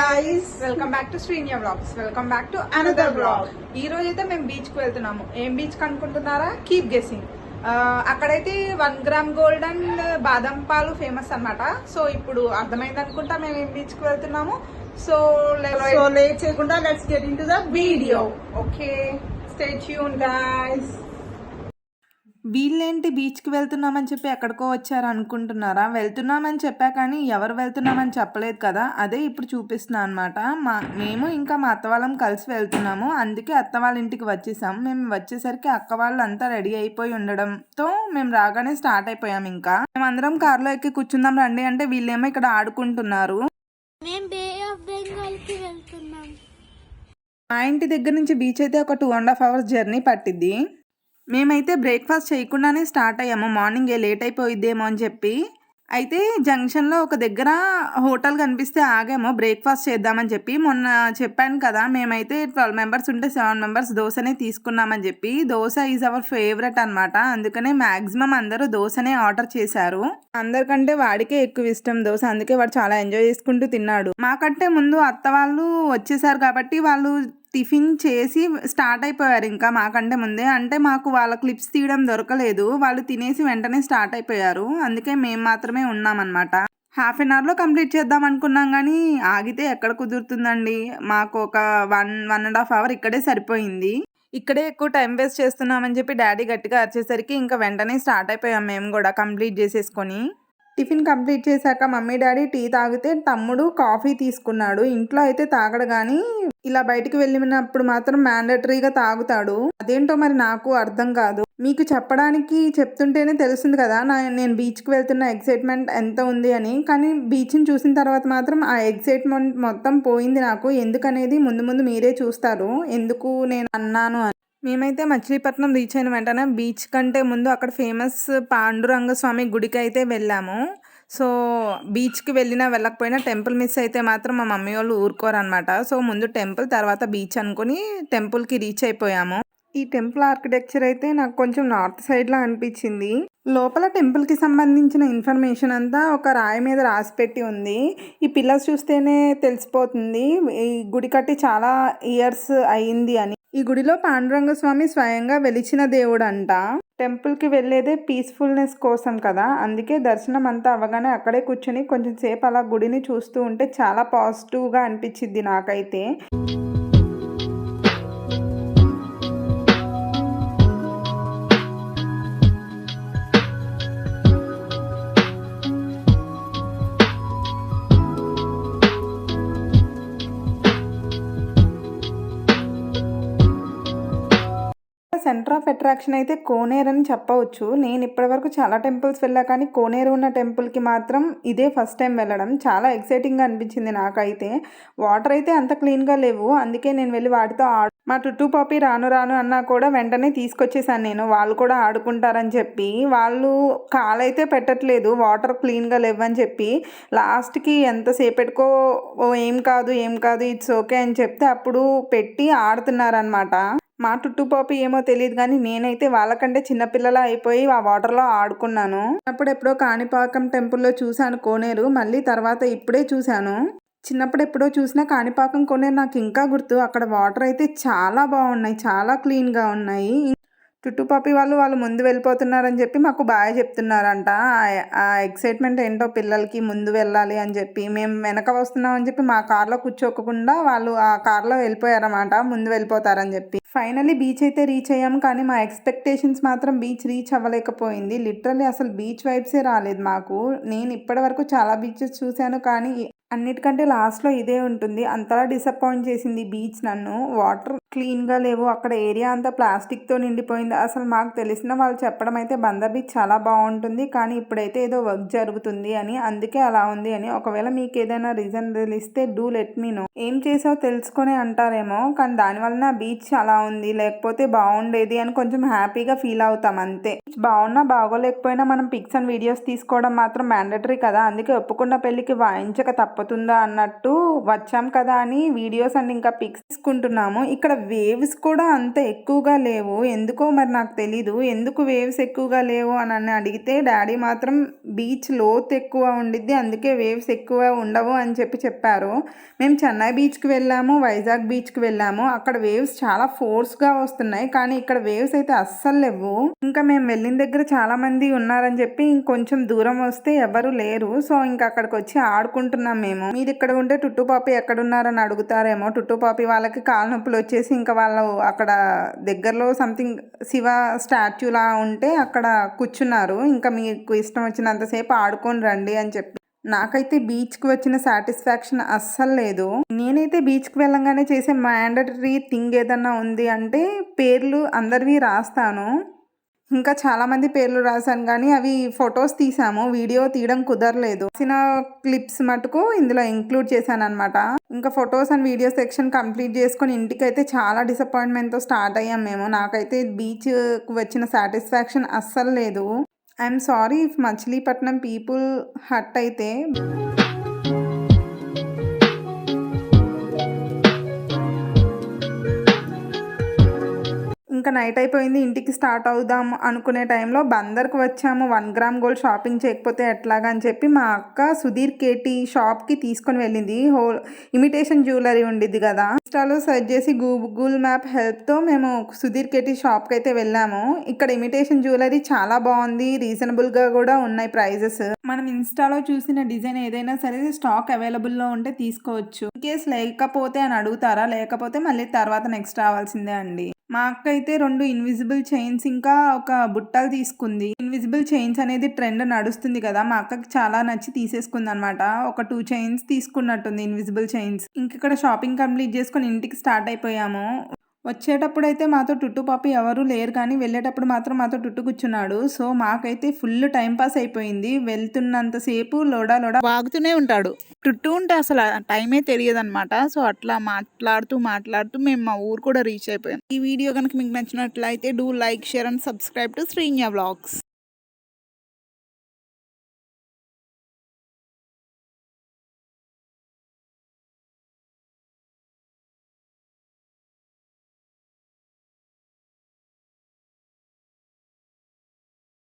Welcome back to Sreenya blogs welcome back to another blog ఈ రోజు అయితే మేము బీచ్కి వెళ్తున్నాము. ఏం బీచ్ అనుకుంటున్నారా? కీప్ గెసింగ్ అక్కడైతే వన్ గ్రామ్ గోల్డ్ అండ్ బాదం పాలు ఫేమస్ అన్నమాట. సో ఇప్పుడు అర్థమైంది అనుకుంటా మేము ఏం బీచ్కి వెళ్తున్నాము. సో లేట్ చేయకుండా let's get into the video okay stay tune guys వీళ్ళేంటి బీచ్కి వెళ్తున్నామని చెప్పి ఎక్కడికో వచ్చారు అనుకుంటున్నారా? వెళ్తున్నామని చెప్పా కానీ ఎవరు వెళ్తున్నామని చెప్పలేదు కదా. అదే ఇప్పుడు చూపిస్తున్నా అనమాట మా మేము ఇంకా మా అత్త వాళ్ళం కలిసి వెళ్తున్నాము. అందుకే అత్త వాళ్ళ ఇంటికి వచ్చేసాం. మేము వచ్చేసరికి అక్క వాళ్ళు అంతా రెడీ అయిపోయి ఉండడంతో మేము రాగానే స్టార్ట్ అయిపోయాం ఇంకా. మేమందరం కార్లో ఎక్కి కూర్చుందాం రండి అంటే వీళ్ళేమో ఇక్కడ ఆడుకుంటున్నారు. మేము బే ఆఫ్ బెంగాల్కి వెళ్తున్నాం. మా ఇంటి దగ్గర నుంచి బీచ్ అయితే ఒక two and half hours journey పట్టిద్ది. మేమైతే బ్రేక్ఫాస్ట్ చేయకుండానే స్టార్ట్ అయ్యాము. మార్నింగ్ లేట్ అయిపోయిద్దేమో అని చెప్పి. అయితే జంక్షన్లో ఒక దగ్గర హోటల్ కనిపిస్తే ఆగాము. బ్రేక్ఫాస్ట్ చేద్దామని చెప్పి. మొన్న చెప్పాను కదా మేమైతే ట్వెల్వ్ మెంబర్స్ ఉంటే సెవెన్ మెంబర్స్ దోశనే తీసుకున్నామని చెప్పి. దోశ ఈజ్ అవర్ ఫేవరెట్ అనమాట అందుకనే మ్యాక్సిమం అందరూ దోశనే ఆర్డర్ చేశారు. అందరికంటే వాడికే ఎక్కువ ఇష్టం దోశ. అందుకే వాడు చాలా ఎంజాయ్ చేసుకుంటూ తిన్నాడు. మాకంటే ముందు అత్త వాళ్ళు వచ్చేసారు కాబట్టి వాళ్ళు టిఫిన్ చేసి స్టార్ట్ అయిపోయారు ఇంకా మాకంటే ముందే. అంటే మాకు వాళ్ళ క్లిప్స్ తీయడం దొరకలేదు. వాళ్ళు తినేసి వెంటనే స్టార్ట్ అయిపోయారు. అందుకే మేము మాత్రమే ఉన్నామన్నమాట. హాఫ్ అన్ అవర్లో కంప్లీట్ చేద్దాం అనుకున్నాం కానీ ఆగితే ఎక్కడ కుదురుతుందండి? మాకు ఒక one one and half hour ఇక్కడే సరిపోయింది. ఇక్కడే ఎక్కువ టైం వేస్ట్ చేస్తున్నామని చెప్పి డాడీ గట్టిగా వచ్చేసరికి ఇంకా వెంటనే స్టార్ట్ అయిపోయాం మేము కూడా కంప్లీట్ చేసేసుకొని. టిఫిన్ కంప్లీట్ చేశాక మమ్మీ డాడీ టీ తాగితే తమ్ముడు కాఫీ తీసుకున్నాడు. ఇంట్లో అయితే తాగడు కానీ ఇలా బయటికి వెళ్ళినప్పుడు మాత్రం మ్యాండటరీగా తాగుతాడు. అదేంటో మరి నాకు అర్థం కాదు. మీకు చెప్పడానికి చెప్తుంటేనే తెలుస్తుంది కదా నా నేను బీచ్కి వెళ్తున్న ఎక్సైట్మెంట్ ఎంత ఉంది అని. కానీ బీచ్ని చూసిన తర్వాత మాత్రం ఆ ఎక్సైట్మెంట్ మొత్తం పోయింది నాకు. ఎందుకనేది ముందు ముందు మీరే చూస్తారు. ఎందుకు నేను అన్నాను అని. మేమైతే మచిలీపట్నం రీచ్ అయిన వెంటనే బీచ్ కంటే ముందు అక్కడ ఫేమస్ పాండురంగ స్వామి గుడికి అయితే వెళ్ళాము. సో బీచ్కి వెళ్ళినా వెళ్ళకపోయినా టెంపుల్ మిస్ అయితే మాత్రం మా మమ్మీ వాళ్ళు ఊరుకోరనమాట సో ముందు టెంపుల్ తర్వాత బీచ్ అనుకుని టెంపుల్కి రీచ్ అయిపోయాము. ఈ టెంపుల్ ఆర్కిటెక్చర్ అయితే నాకు కొంచెం నార్త్ సైడ్లో అనిపించింది. లోపల టెంపుల్కి సంబంధించిన ఇన్ఫర్మేషన్ అంతా ఒక రాయి మీద రాసి పెట్టి ఉంది. ఈ పిల్లర్స్ చూస్తేనే తెలిసిపోతుంది. ఈ గుడి కట్టి చాలా ఇయర్స్ అయ్యింది అని. ఈ గుడిలో పాండురంగ స్వామి స్వయంగా వెలిచిన దేవుడు అంట టెంపుల్కి వెళ్ళేదే పీస్ఫుల్నెస్ కోసం కదా. అందుకే దర్శనం అంతా అవ్వగానే అక్కడే కూర్చొని కొంచెం సేపు అలా గుడిని చూస్తూ ఉంటే చాలా పాజిటివ్గా అనిపించింది నాకైతే. సెంటర్ ఆఫ్ అట్రాక్షన్ అయితే కోనేరు అని చెప్పవచ్చు. నేను ఇప్పటివరకు చాలా టెంపుల్స్ వెళ్ళా కానీ కోనేరు ఉన్న టెంపుల్కి మాత్రం ఇదే ఫస్ట్ టైం వెళ్ళడం. చాలా ఎక్సైటింగ్గా అనిపించింది నాకైతే. వాటర్ అయితే అంత క్లీన్గా లేవు. అందుకే నేను వెళ్ళి వాటితో ఆడు మా టుట్టూ పాపి రాను రాను అన్నా కూడా వెంటనే తీసుకొచ్చేసాను నేను. వాళ్ళు కూడా ఆడుకుంటారని చెప్పి. వాళ్ళు కాలైతే పెట్టట్లేదు. వాటర్ క్లీన్గా లేవని చెప్పి. లాస్ట్కి ఎంతసేపెట్టుకో "ఓ, ఏం కాదు ఏం కాదు ఇట్స్ ఓకే అని చెప్తే అప్పుడు పెట్టి ఆడుతున్నారనమాట మా టుట్టు పాపి ఏమో తెలియదు కానీ నేనైతే వాళ్ళకంటే చిన్నపిల్లల అయిపోయి ఆ వాటర్లో ఆడుకున్నాను. అప్పుడు ఎప్పుడో కాణిపాకం టెంపుల్లో చూశాను కోనేరు. మళ్ళీ తర్వాత ఇప్పుడే చూశాను. చిన్నప్పుడు ఎప్పుడో చూసినా కాణిపాకం కొనే నాకు ఇంకా గుర్తు. అక్కడ వాటర్ అయితే చాలా బాగున్నాయి. చాలా క్లీన్గా ఉన్నాయి. చుట్టుపాపి వాళ్ళు వాళ్ళు ముందు వెళ్ళిపోతున్నారని చెప్పి మాకు బాగా చెప్తున్నారంట. ఆ- ఎక్సైట్మెంట్ ఏంటో పిల్లలకి ముందు వెళ్ళాలి అని చెప్పి మేము వెనక వస్తున్నాం అని చెప్పి మా కార్లో కూర్చోకుండా వాళ్ళు ఆ కార్లో వెళ్ళిపోయారన్నమాట ముందు వెళ్ళిపోతారని చెప్పి. ఫైనలీ బీచ్ అయితే రీచ్ అయ్యాం కానీ మా ఎక్స్పెక్టేషన్స్ మాత్రం బీచ్ రీచ్ అవ్వలేకపోయింది. లిటరల్లీ అసలు బీచ్ వైబ్సే రాలేదు మాకు. నేను ఇప్పటి వరకు చాలా బీచెస్ చూశాను కానీ అన్నిటికంటే లాస్ట్లో ఇదే ఉంటుంది. అంతలా డిసప్పాయింట్ చేసింది బీచ్ నన్ను. వాటర్ క్లీన్గా లేవు. అక్కడ ఏరియా అంతా ప్లాస్టిక్తో నిండిపోయింది. అసలు మాకు తెలిసిన వాళ్ళు చెప్పడం అయితే బంద బీచ్ చాలా బాగుంటుంది. కానీ ఇప్పుడైతే ఏదో వర్క్ జరుగుతుంది అని అందుకే అలా ఉంది అని. ఒకవేళ మీకు ఏదైనా రీజన్ తెలిస్తే డూ లెట్ మీ నో. ఏం చేసావు తెలుసుకొని అంటారేమో. కానీ దానివల్ల బీచ్ అలా ఉంది. లేకపోతే బాగుండేది అని కొంచెం హ్యాపీగా ఫీల్ అవుతాం అంతే. బాగున్నా బాగోలేకపోయినా మనం పిక్స్ అండ్ వీడియోస్ తీసుకోవడం మాత్రం మ్యాండటరీ కదా. అందుకే ఒప్పుకున్న పెళ్ళికి వాయించక తప్పుతుందా అన్నట్టు వచ్చాం కదా అని వీడియోస్ అండ్ ఇంకా పిక్స్ తీసుకుంటున్నాము. ఇక్కడ వేవ్స్ కూడా అంత ఎక్కువగా లేవు. ఎందుకో మరి నాకు తెలీదు. ఎందుకు వేవ్స్ ఎక్కువగా లేవు అని అని అడిగితే డాడీ మాత్రం బీచ్ లోతు ఎక్కువ ఉండిద్ది అందుకే వేవ్స్ ఎక్కువ ఉండవు అని చెప్పి చెప్పారు. మేము చెన్నై బీచ్కి వెళ్ళాము వైజాగ్ బీచ్కి వెళ్ళాము. అక్కడ వేవ్స్ చాలా ఫోర్స్గా వస్తున్నాయి. కానీ ఇక్కడ వేవ్స్ అయితే అస్సలు లేవు. ఇంకా మేము వెళ్ళిన దగ్గర చాలామంది ఉన్నారని చెప్పి ఇంకొంచెం దూరం వస్తే ఎవరు లేరు. సో ఇంకా అక్కడికి వచ్చి ఆడుకుంటున్నాం మేము. మీరు ఇక్కడ ఉంటే టుట్టు పాపి ఎక్కడున్నారని అడుగుతారేమో. టుట్టు పాపి వాళ్ళకి కాళ్ళ నొప్పులు వచ్చేసి ఇంకా వాళ్ళు అక్కడ దగ్గరలో సంథింగ్ శివ స్టాచ్యూలా ఉంటే అక్కడ కూర్చున్నారు. ఇంకా మీకు ఇష్టం వచ్చినంతసేపు ఆడుకొని రండి అని చెప్పి. నాకైతే బీచ్కి వచ్చిన సాటిస్ఫాక్షన్ అస్సలు లేదు. నేనైతే బీచ్కి వెళ్ళంగానే చేసే మ్యాండటరీ థింగ్ ఏదన్నా ఉంది అంటే పేర్లు అందరివి రాస్తాను. ఇంకా చాలామంది పేర్లు రాశాను కానీ అవి ఫొటోస్ తీసాము వీడియో తీయడం కుదరలేదు. రాసిన క్లిప్స్ మటుకు ఇందులో ఇంక్లూడ్ చేశాను అనమాట ఇంకా photos and video section complete చేసుకొని ఇంటికి అయితే చాలా డిసప్పాయింట్మెంట్తో స్టార్ట్ అయ్యాం మేము. నాకైతే బీచ్ వచ్చిన సాటిస్ఫాక్షన్ అస్సలు లేదు. I'm sorry if Machilipatnam people hurt అయితే. ఇంకా నైట్ అయిపోయింది ఇంటికి స్టార్ట్ అవుదాం అనుకునే టైంలో బందర్కి వచ్చాము. వన్ గ్రామ్ గోల్డ్ షాపింగ్ చేయకపోతే ఎట్లాగా అని చెప్పి మా అక్క సుధీర్ కేటీ షాప్కి తీసుకొని వెళ్ళింది. హోల్ ఇమిటేషన్ జ్యువెలరీ ఉండిద్ది కదా. ఇన్స్టాలో సెర్చ్ చేసి గూగుల్ మ్యాప్ హెల్ప్తో మేము సుధీర్ కేటీ షాప్కి అయితే వెళ్ళాము. ఇక్కడ ఇమిటేషన్ జ్యువెలరీ చాలా బాగుంది రీజనబుల్గా కూడా ఉన్నాయి ప్రైజెస్. మనం ఇన్స్టాలో చూసిన డిజైన్ ఏదైనా సరే స్టాక్ అవైలబుల్లో ఉంటే తీసుకోవచ్చు. ఇన్ కేస్ లేకపోతే అని అడుగుతారా? లేకపోతే మళ్ళీ తర్వాత నెక్స్ట్ రావాల్సిందే అండి. మా అక్క అయితే రెండు ఇన్విజిబుల్ చైన్స్ ఇంకా ఒక బుట్టలు తీసుకుంది. ఇన్విజిబుల్ చైన్స్ అనేది ట్రెండ్ నడుస్తుంది కదా మా అక్కకి చాలా నచ్చి తీసేసుకుంది అనమాట ఒక టూ చైన్స్ తీసుకున్నట్టుంది ఇన్విజిబుల్ చైన్స్ ఇంక ఇక్కడ షాపింగ్ కంప్లీట్ చేసుకొని ఇంటికి స్టార్ట్ అయిపోయాము. వచ్చేటప్పుడు అయితే మాతో టుట్టు పాప ఎవరు లేరు కానీ వెళ్ళేటప్పుడు మాత్రం మాతో టుట్టు కూర్చున్నాడు. సో మాకైతే ఫుల్ టైం పాస్ అయిపోయింది. వెళ్తున్నంతసేపు లోడా లోడా వాగుతూనే ఉంటాడు. టుట్టు ఉంటే అసలు టైమే తెలియదు అనమాట సో అట్లా మాట్లాడుతూ మాట్లాడుతూ మేము మా ఊరు కూడా రీచ్ అయిపోయాం. ఈ వీడియో కనుక మీకు నచ్చినట్లయితే do like share and subscribe to Sreenya blogs